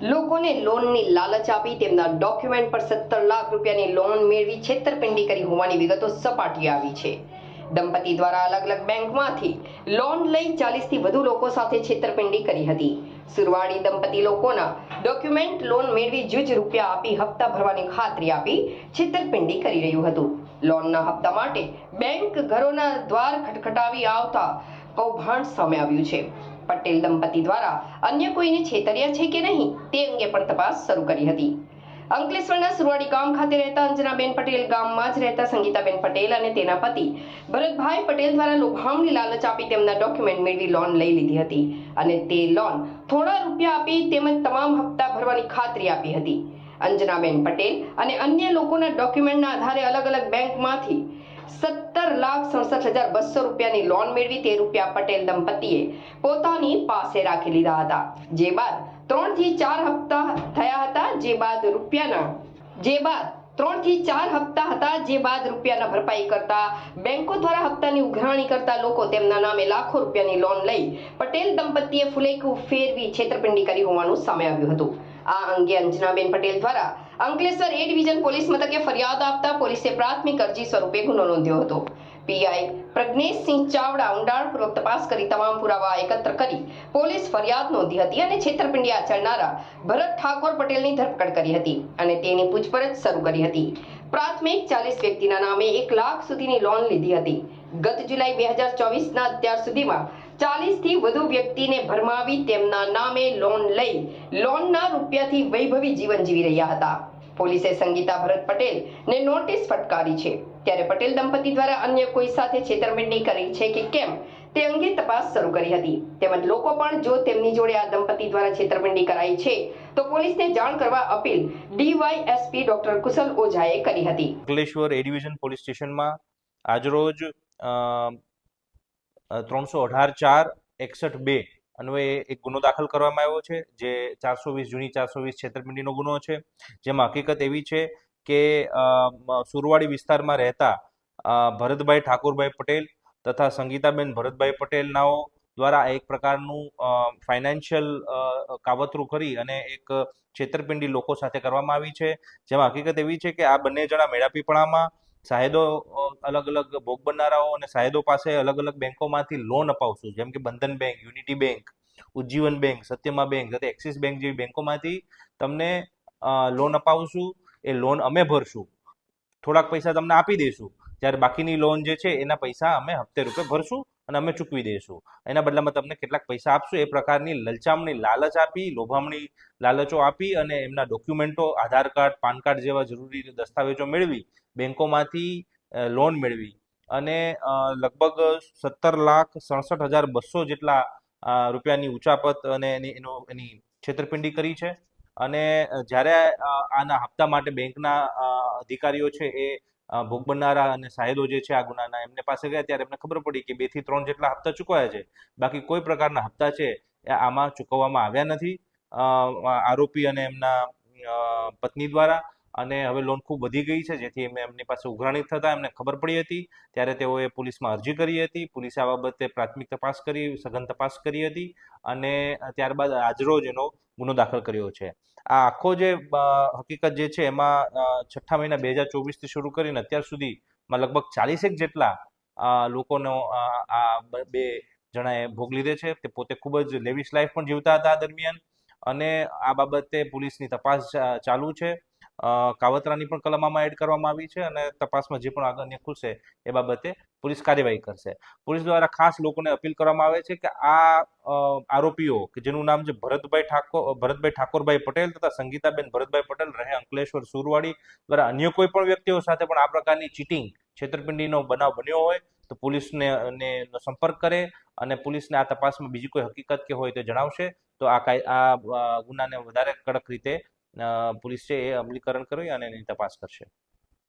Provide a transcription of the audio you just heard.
લોકોને લોનની લાલચ આપી તેમના ડોક્યુમેન્ટ પર સત્તર લાખ રૂપિયાની લોન મેળવી છેતરપિંડી કરી હોવાની વિગતો સપાટી આવી છે. દંપતી દ્વારા અલગ અલગ બેંકમાંથી લોન લઈ ચાલીસથી વધુ લોકો સાથે છેતરપિંડી કરી હતી. સુરવાડી દંપતી લોકોના ડોક્યુમેન્ટ લોન મેળવી જુજ રૂપિયા આપી હપ્તા ભરવાની ખાતરી આપી છેતરપિંડી કરી રહ્યું હતું. લોનના હપ્તા માટે બેંક ઘરોના દ્વાર ખટખટાવી આવતા કૌભાંડ સામે આવ્યું છે. પટેલ દંપતી દ્વારા અન્ય કોઈને છેતર્યા છે કે નહીં તે અંગે પણ તપાસ શરૂ કરી હતી. અંકલેશ્વરના સુરવાડી ગામ ખાતે રહેતા અંજનાબેન પટેલ ગામમાં જ રહેતા સંગીતાબેન પટેલ અને તેના પતિ ભરતભાઈ પટેલ દ્વારા લોભામણી લાલચ આપી તેમના ડોક્યુમેન્ટ મેળવી લોન લઈ લીધી હતી અને તે લોન થોડા રૂપિયા આપી તેમજ તમામ હપ્તા ભરવાની ખાતરી આપી હતી. અંજનાબેન પટેલ અને અન્ય લોકોના ડોક્યુમેન્ટના આધારે અલગ અલગ બેંકમાંથી સત્તર લાખ સડસઠ હજાર બસો રૂપિયાની લોન મેળવી તે રૂપિયા પટેલ દંપતીએ પોતાની પાસે રાખી લીધા હતા. જે બાદ ત્રણથી ચાર હપ્તા થયા હતા, જે બાદ રૂપિયાના, જે બાદ ત્રણથી ચાર હપ્તા હતા, જે બાદ રૂપિયાના ભરપાઈ કરતા બેંકો દ્વારા હપ્તાની ઉઘરાણી કરતા લોકો તેમના નામે લાખો રૂપિયાની લોન લઈ પટેલ દંપતીએ ફુલેકું ફેરવી છેતરપિંડી કરી હોવાનું સામે આવ્યું હતું. આ અંગે અંજનાબેન પટેલ દ્વારા અંકલેશ્વર એ ડિવિઝન પોલીસ મથકે ફરિયાદ આપતા પોલીસે પ્રાથમિક અરજી સ્વરૂપે ગુનો નોંધ્યો હતો. પીઆઈ પ્રજ્ઞેશસિંહ ચાવડા ઊંડાણપૂર્વક તપાસ કરી તમામ પુરાવા એકત્ર કરી પોલીસ ફરિયાદ નોંધી હતી અને છેતરપિંડી આચરનારા ભરત ઠાકોર પટેલની ધરપકડ કરી હતી અને તેની પૂછપરછ શરૂ કરી હતી. પ્રાથમિક ચાલીસ વ્યક્તિના નામે એક લાખ સુધીની લોન લીધી હતી. ગત જુલાઈ બે હજાર ચોવીસના અત્યાર સુધીમાં ચાલીસથી વધુ વ્યક્તિને ભરમાવી તેમના નામે લોન લઈ લોનના રૂપિયાથી વૈભવી જીવન જીવી રહ્યા હતા. પોલીસે સંગીતા ભરત પટેલ ને નોટિસ ફટકારી છે. ત્યારે પટેલ દંપતી દ્વારા અન્ય કોઈ સાથે છેતરપિંડી કરી છે કે કેમ તે અંગે તપાસ શરૂ કરી હતી. તેમજ લોકો પણ જો તેમની જોડે આ દંપતી દ્વારા છેતરપિંડી કરાઈ છે, તો પોલીસને જાણ કરવા અપીલ ડીવાયએસપી ડોક્ટર કુશલ ઓઝાએ કરી હતી. અંકલેશ્વર એ ડિવિઝન પોલીસ સ્ટેશનમાં આજરોજ ત્રણસો અઢાર ચાર એકસઠ બે અન્વયે એક ગુનો દાખલ કરવામાં આવ્યો છે, જે ચારસો વીસ જૂની ચારસો વીસ છેતરપિંડીનો ગુનો છે. જેમાં હકીકત એવી છે કે સુરવાડી વિસ્તારમાં રહેતા ભરતભાઈ ઠાકોરભાઈ પટેલ તથા સંગીતાબેન ભરતભાઈ પટેલના દ્વારા એક પ્રકારનું ફાઇનાન્શિયલ કાવતરું કરી અને એક છેતરપિંડી લોકો સાથે કરવામાં આવી છે. જેમાં હકીકત એવી છે કે આ બંને જણા મેળાપીપળામાં સાહેદો અલગ અલગ ભોગ બનનારાઓ અને સાહેદો પાસે અલગ અલગ બેંકોમાંથી લોન અપાવશું. જેમ કે Bandhan bank, unity bank, Ujjivan bank, સત્યમા bank તથા એક્સિસ બેંક જેવી બેંકોમાંથી તમને લોન અપાવશું. એ લોન અમે ભરશું. થોડાક પૈસા તમને આપી દઈશું. જ્યારે બાકીની લોન જે છે એના પૈસા અમે હપ્તે રૂપે ભરશું. અને અમે ચૂકવી દઈશું. એના બદલામાં તમને કેટલાક પૈસા આપશું. એ પ્રકારની લલચામણી, લાલચ આપી, લોભામણી લાલચો આપી અને એમના ડોક્યુમેન્ટો, આધાર કાર્ડ, પાન કાર્ડ જેવા જરૂરી દસ્તાવેજો મેળવી, બેંકોમાંથી લોન મેળવી અને લગભગ સત્તર લાખ સડસઠ હજાર બસો જેટલા રૂપિયાની ઉચાપત અને એની, એનો, એની છેતરપિંડી કરી છે. અને જ્યારે આના હપ્તા માટે બેંકના અધિકારીઓ છે એ ભોગ બનનારા અને સાહેદો જે છે આ ગુનાના, એમને પાસે ગયા ત્યારે એમને ખબર પડી કે બેથી ત્રણ જેટલા હપ્તા ચૂકવાયા છે. બાકી કોઈ પ્રકારના હપ્તા છે એ આમાં ચૂકવવામાં આવ્યા નથી. આરોપી અને એમના પત્ની દ્વારા અને હવે લોન ખૂબ વધી ગઈ છે, જેથી એમને એમની પાસે ઉઘરાણી થતા એમને ખબર પડી હતી. ત્યારે તેઓએ પોલીસમાં અરજી કરી હતી. પોલીસે આ બાબતે પ્રાથમિક તપાસ કરી, સઘન તપાસ કરી હતી અને ત્યારબાદ આજરોજ એનો ગુનો દાખલ કર્યો છે. આ આખો જે હકીકત જે છે એમાં છઠ્ઠા મહિના બે હજાર ચોવીસથી શરૂ કરીને અત્યાર સુધીમાં લગભગ ચાલીસેક જેટલા લોકોનો આ બે જણાએ ભોગ લીધે છે. તે પોતે ખૂબ જ લેવિશ લાઈફ પણ જીવતા હતા દરમિયાન અને આ બાબતે પોલીસની તપાસ ચાલુ છે. કાવતરાની પણ કલમ આમાં એડ કરવામાં આવી છે અને તપાસમાં જે પણ આગળ ખુલશે એ બાબતે પોલીસ કાર્યવાહી કરશે. પોલીસ દ્વારા ખાસ લોકોને અપીલ કરવામાં આવે છે કે આ આરોપીઓ કે જેનું નામ છે ભરતભાઈ ઠાકોર ભરતભાઈ ઠાકોરભાઈ પટેલ તથા સંગીતાબેન ભરતભાઈ પટેલ, રહે અંકલેશ્વર સુરવાડી દ્વારા અન્ય કોઈ પણ વ્યક્તિઓ સાથે પણ આ પ્રકારની ચીટિંગ છેતરપિંડીનો બનાવ બન્યો હોય તો પોલીસને સંપર્ક કરે અને પોલીસને આ તપાસમાં બીજી કોઈ હકીકત કે હોય તો જણાવશે. તો આ આ ગુનાને વધારે કડક રીતે પોલીસે એ અમલીકરણ કરી અને એની તપાસ કરશે.